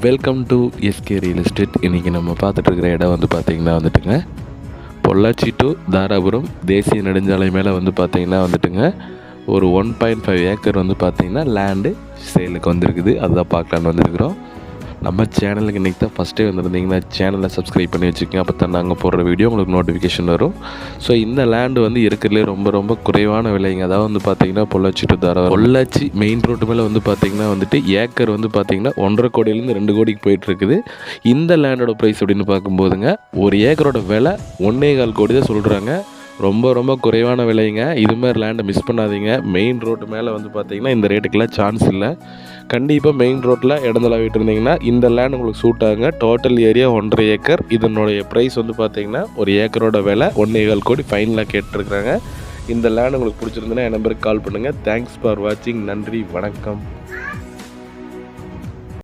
Welcome to SK real estate இன்றைக்கி நம்ம பார்த்துட்ருக்கிற இடம் வந்து பார்த்திங்கன்னா வந்துட்டுங்க பொள்ளாச்சி டு தாராபுரம் தேசிய நெடுஞ்சாலை மேலே வந்து பார்த்திங்கன்னா வந்துட்டுங்க ஒரு ஒன் பாயிண்ட் ஃபைவ் ஏக்கர் வந்து பார்த்திங்கன்னா லேண்டு சேலுக்கு வந்திருக்குது. அதுதான் பார்க்கலான்னு வந்திருக்கிறோம். நம்ம சேனலுக்கு இன்றைக்கி தான் ஃபஸ்ட்டே வந்திருந்தீங்கன்னா சேனலை சப்ஸ்கிரைப் பண்ணி வச்சுக்கோங்க. அப்போ தான் நாங்கள் போடுற வீடியோ உங்களுக்கு நோட்டிஃபிகேஷன் வரும். ஸோ இந்த லேண்டு வந்து இருக்கிறதுலே ரொம்ப ரொம்ப குறைவான விலைங்க. அதாவது வந்து பார்த்தீங்கன்னா Pollachi to Dharapuram Pollachi main road மேலே வந்து பார்த்தீங்கன்னா வந்துட்டு ஏக்கர் வந்து பார்த்தீங்கன்னா ஒன்றரை கோடியிலேருந்து ரெண்டு கோடிக்கு போயிட்டுருக்குது. இந்த லேண்டோட ப்ரைஸ் அப்படின்னு பார்க்கும்போதுங்க ஒரு ஏக்கரோட விலை ஒன்றே கால் கோடி தான் சொல்கிறாங்க ரொம்ப ரொம்ப குறைவான விலைங்க. இதுமாதிரி லேண்டை மிஸ் பண்ணாதீங்க. மெயின் ரோட்டு மேலே வந்து பார்த்தீங்கன்னா இந்த ரேட்டுக்கெல்லாம் சான்ஸ் இல்லை. கண்டிப்பாக மெயின் ரோட்டில் இடந்தலா விட்டு இருந்தீங்கன்னா இந்த லேண்ட் உங்களுக்கு சூட் ஆகுங்க. டோட்டல் ஏரியா ஒன்றரை ஏக்கர். இதனுடைய ப்ரைஸ் வந்து பார்த்தீங்கன்னா ஒரு ஏக்கரோட விலை ஒன்று கால் கோடி ஃபைனலாக கேட்டிருக்கிறாங்க. இந்த லேண்ட் உங்களுக்கு பிடிச்சிருந்துன்னா என் நம்பருக்கு கால் பண்ணுங்கள் தேங்க்ஸ் ஃபார் வாட்சிங் நன்றி. வணக்கம்.